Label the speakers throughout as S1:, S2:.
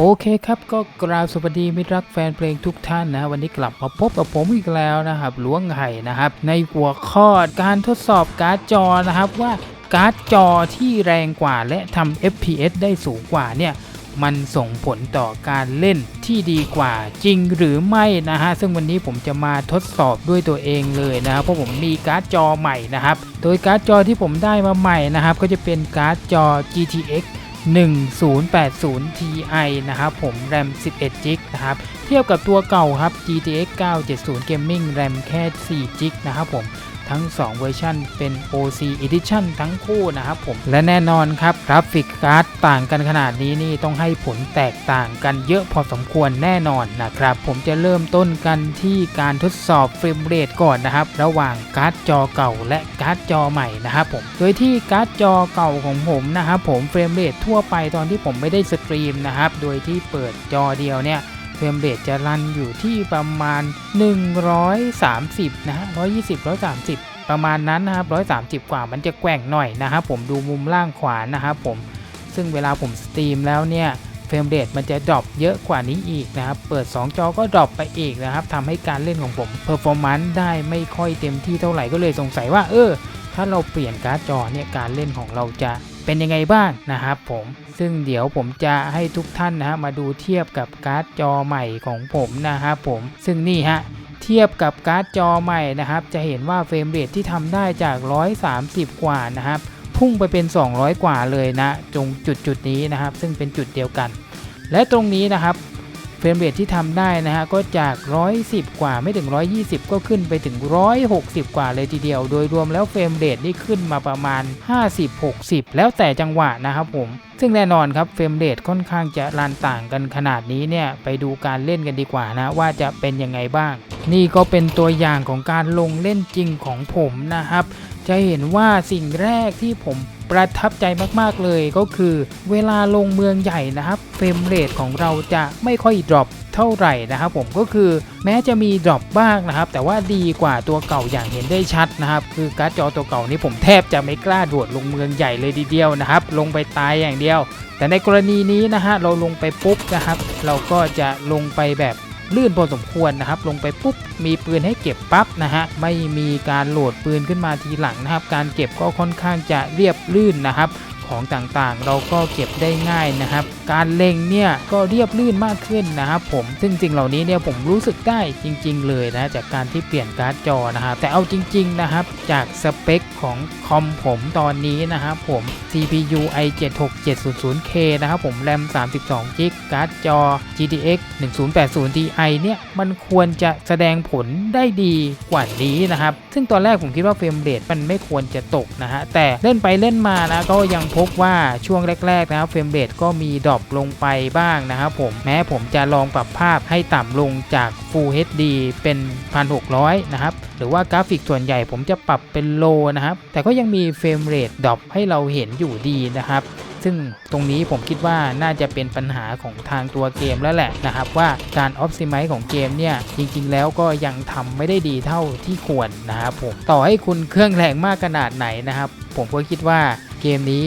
S1: โอเคครับก็กราบสวัสดีมิตรรักแฟนเพลงทุกท่านนะ วันนี้กลับมาพบกับผมอีกแล้วนะครับล้วงไห่นะครับ ในหัวข้อการทดสอบการ์ดจอนะครับว่าการ์ดจอที่แรงกว่าและทำ FPS ได้สูงกว่าเนี่ยมันส่งผลต่อการเล่นที่ดีกว่าจริงหรือไม่นะฮะ ซึ่งวันนี้ผมจะมาทดสอบด้วยตัวเองเลยนะครับเพราะผมมีการ์ดจอใหม่นะครับ โดยการ์ดจอที่ผมได้มาใหม่นะครับ ก็จะเป็นการ์ดจอ GTX 1080 Ti นะครับผม RAM 11 g b นะครับ เทียบกับตัวเก่าครับ GTX 970 Gaming RAM แค่4 g b นะครับผม ทั้ง 2 เวอร์ชันเป็น OC Edition ทั้งคู่นะครับผม และแน่นอนครับกราฟิกการ์ดต่างกันขนาดนี้นี่ต้องให้ผลแตกต่างกันเยอะพอสมควรแน่นอนนะครับ ผมจะเริ่มต้นกันที่การทดสอบเฟรมเรทก่อนนะครับ ระหว่างการ์ดจอเก่าและการ์ดจอใหม่นะครับผม โดยที่การ์ดจอเก่าของผมนะครับผมเฟรมเรททั่วไปตอนที่ผมไม่ได้สตรีมนะครับ โดยที่เปิดจอเดียวเนี่ย เฟรมเรทจะรันอยู่ที่ประมาณ 130 นะฮะ 120 130 ประมาณนั้นนะครับ 130 กว่ามันจะแกว่งหน่อยนะครับผมดูมุมล่างขวานะครับผม ซึ่งเวลาผมสตรีมแล้วเนี่ยเฟรมเรทมันจะดรอปเยอะกว่านี้อีกนะครับ เปิด 2 จอก็ดรอปไปอีกนะครับทำให้การเล่นของผมเพอร์ฟอร์แมนซ์ได้ไม่ค่อยเต็มที่เท่าไหร่ก็เลยสงสัยว่า เออ ถ้าเราเปลี่ยนการ์ดจอเนี่ยการเล่นของเราจะ เป็นยังไงบ้างนะครับผม ซึ่งเดี๋ยวผมจะให้ทุกท่านนะฮะมาดูเทียบกับการ์ดจอใหม่ของผมนะครับผม ซึ่งนี่ฮะเทียบกับการ์ดจอใหม่นะครับ จะเห็นว่าเฟรมเรทที่ทำได้จาก 130 กว่านะครับพุ่งไปเป็น 200 กว่าเลยนะตรงจุดจุดนี้นะครับ ซึ่งเป็นจุดเดียวกัน และตรงนี้นะครับ เฟรมเรทที่ทำได้นะฮะก็จาก 110 กว่าไม่ถึง 120 ก็ขึ้นไปถึง 160 กว่าเลยทีเดียว โดยรวมแล้วเฟรมเรทนี่ขึ้นมาประมาณ 50-60 แล้วแต่จังหวะนะครับผม ซึ่งแน่นอนครับเฟรมเรทค่อนข้างจะรานต่างกันขนาดนี้เนี่ยไปดูการเล่นกันดีกว่านะว่าจะเป็นยังไงบ้าง นี่ก็เป็นตัวอย่างของการลงเล่นจริงของผมนะครับ จะเห็นว่าสิ่งแรกที่ผมประทับใจมากๆเลยก็คือ เวลาลงเมืองใหญ่นะครับเฟรมเรทของเราจะไม่ค่อยดรอป เท่าไหร่นะครับผมก็คือแม้จะมีดรอปบ้างนะครับ แต่ว่าดีกว่าตัวเก่าอย่างเห็นได้ชัดนะครับ คือการ์ดจอตัวเก่านี้ผมแทบจะไม่กล้าโดดลงเมืองใหญ่เลยทีเดียวนะครับ ลงไปตายอย่างเดียว แต่ในกรณีนี้นะฮะเราลงไปปุ๊บนะครับ เราก็จะลงไปแบบลื่นพอสมควรนะครับ ลงไปปุ๊บมีปืนให้เก็บปั๊บนะฮะไม่มีการโหลดปืนขึ้นมาทีหลังนะครับ การเก็บก็ค่อนข้างจะเรียบลื่นนะครับ ของต่างๆ เราก็เก็บได้ง่ายนะครับ การเล็งเนี่ยก็เรียบลื่นมากขึ้นนะครับผมซึ่งสิ่งเหล่านี้เนี่ยผมรู้สึกได้จริง ๆ เลยนะจากการที่เปลี่ยนการ์ดจอนะครับแต่เอาจริง ๆ นะครับ จากสเปคของคอมผมตอนนี้นะครับผม CPU i76700K นะครับผม RAM 32 g b การ์ดจอ GTX 1080 Ti เนี่ยมันควรจะแสดงผลได้ดีกว่านี้นะครับ ซึ่งตอนแรกผมคิดว่าเฟรมเรทมันไม่ควรจะตกนะฮะแต่เล่นไปเล่นมานะก็ยังพพบว่าช่วงแรกๆนะครับเฟรมเรทก็มีดรอปลงไปบ้างนะครับผมแม้ผมจะลองปรับภาพให้ต่ำลงจาก Full HD เป็น 1600 นะครับ หรือว่ากราฟิกส่วนใหญ่ผมจะปรับเป็นโลนะครับ แต่ก็ยังมีเฟรมเรทดรอปให้เราเห็นอยู่ดีนะครับซึ่งตรงนี้ผมคิดว่าน่าจะเป็นปัญหาของทางตัวเกมแล้วแหละนะครับ ว่าการออ t ติ i z e ของเกมเนี่ย จริงๆแล้วก็ยังทำไม่ได้ดีเท่าที่ควรนะครับผมต่อให้คุณเครื่องแรงมากขนาดไหนนะครับ ผมก็คิดว่าเกมนี้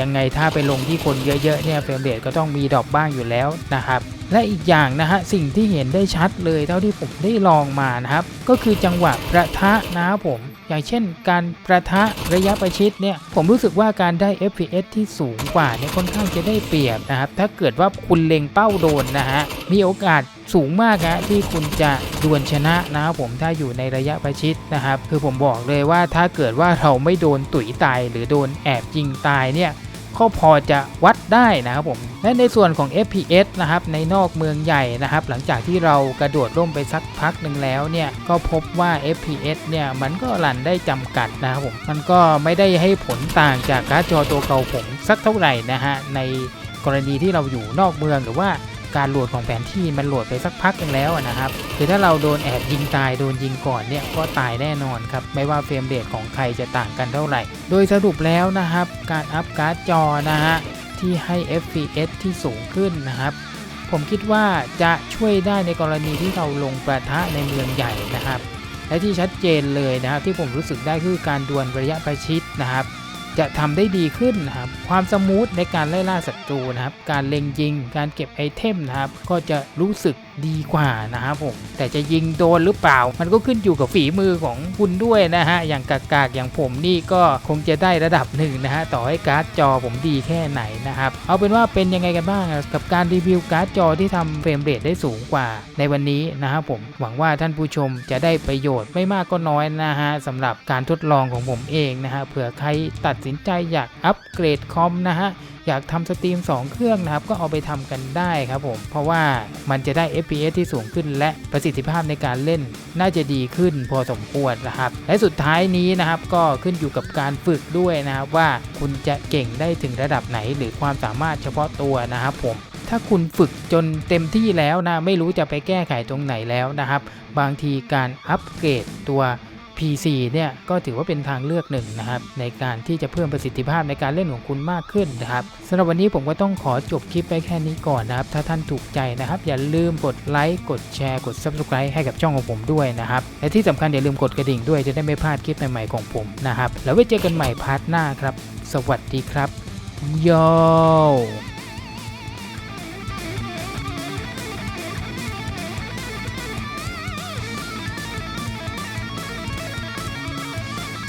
S1: ยังไงถ้าไปลงที่คนเยอะๆเนี่ยเฟรมเรทก็ต้องมีดรอปบ้างอยู่แล้วนะครับและอีกอย่างนะฮะสิ่งที่เห็นได้ชัดเลยเท่าที่ผมได้ลองมานะครับ ก็คือจังหวะประทะนะครับผม อย่างเช่น การประทะระยะประชิดเนี่ยผมรู้สึกว่าการได้ FPS ที่สูงกว่าเนี่ยค่อนข้างจะได้เปรียบนะครับ ถ้าเกิดว่าคุณเล็งเป้าโดนนะฮะมีโอกาสสูงมากนะที่คุณจะดวลชนะนะครับผมถ้าอยู่ในระยะประชิดนะครับ คือผมบอกเลยว่าถ้าเกิดว่าเราไม่โดนตุ๋ยตายหรือโดนแอบยิงตายเนี่ย ก็พอจะวัดได้นะครับผมและในส่วนของ FPS นะครับในนอกเมืองใหญ่นะครับ หลังจากที่เรากระโดดร่มไปสักพักหนึ่งแล้วเนี่ยก็พบว่า FPS เนี่ยมันก็รันได้จำกัดนะครับผมมันก็ไม่ได้ให้ผลต่างจากการ์ดจอตัวเก่าผมสักเท่าไหร่นะฮะในกรณีที่เราอยู่นอกเมืองหรือว่า การโหลดของแผนที่มันโหลดไปสักพักหนึงแล้วนะครับ คือถ้าเราโดนแอบยิงตายโดนยิงก่อนเนี่ยก็ตายแน่นอนครับ ไม่ว่าเฟรมเรทของใครจะต่างกันเท่าไหร่ โดยสรุปแล้วนะครับ การอัพการ์ดจอนะฮะที่ให้ FPS ที่สูงขึ้นนะครับ ผมคิดว่าจะช่วยได้ในกรณีที่เราลงประทะในเมืองใหญ่นะครับ และที่ชัดเจนเลยนะครับที่ผมรู้สึกได้คือการดวลระยะประชิดนะครับ จะทำได้ดีขึ้นนะครับความสมูทในการไล่ล่าศัตรูนะครับการเล็งยิง การเก็บไอเทมนะครับก็จะรู้สึก ดีกว่านะครับผม แต่จะยิงโดนหรือเปล่า มันก็ขึ้นอยู่กับฝีมือของคุณด้วยนะฮะ อย่างกากๆอย่างผมนี่ก็คงจะได้ระดับหนึ่งนะฮะ ต่อให้การ์ดจอผมดีแค่ไหนนะครับ เอาเป็นว่าเป็นยังไงกันบ้างกับการรีวิวการ์ดจอที่ทำเฟรมเรทได้สูงกว่าในวันนี้นะครับผม หวังว่าท่านผู้ชมจะได้ประโยชน์ไม่มากก็น้อยนะฮะสำหรับการทดลองของผมเองนะฮะ เผื่อใครตัดสินใจอยากอัปเกรดคอมนะฮะ อยากทำสตรีม 2 เครื่องนะครับ ก็เอาไปทำกันได้ครับผม เพราะว่ามันจะได้ FPS ที่สูงขึ้น และประสิทธิภาพในการเล่นน่าจะดีขึ้นพอสมควรนะครับ และสุดท้ายนี้นะครับก็ขึ้นอยู่กับการฝึกด้วยนะครับว่าคุณจะเก่งได้ถึงระดับไหน หรือความสามารถเฉพาะตัวนะครับผมถ้าคุณฝึกจนเต็มที่แล้วนะไม่รู้จะไปแก้ไขตรงไหนแล้วนะครับ บางทีการอัปเกรดตัว PC เนี่ยก็ถือว่าเป็นทางเลือกหนึ่งนะครับในการที่จะเพิ่มประสิทธิภาพในการเล่นของคุณมากขึ้นนะครับสำหรับวันนี้ผมก็ต้องขอจบคลิปไปแค่นี้ก่อนนะครับ ถ้าท่านถูกใจนะครับ อย่าลืมกดไลค์กดแชร์กด Subscribe ให้กับช่องของผมด้วยนะครับ และที่สำคัญอย่าลืมกดกระดิ่งด้วยจะได้ไม่พลาดคลิปใหม่ๆของผมนะครับ แล้วไว้เจอกันใหม่พาร์ทหน้าครับ สวัสดีครับโย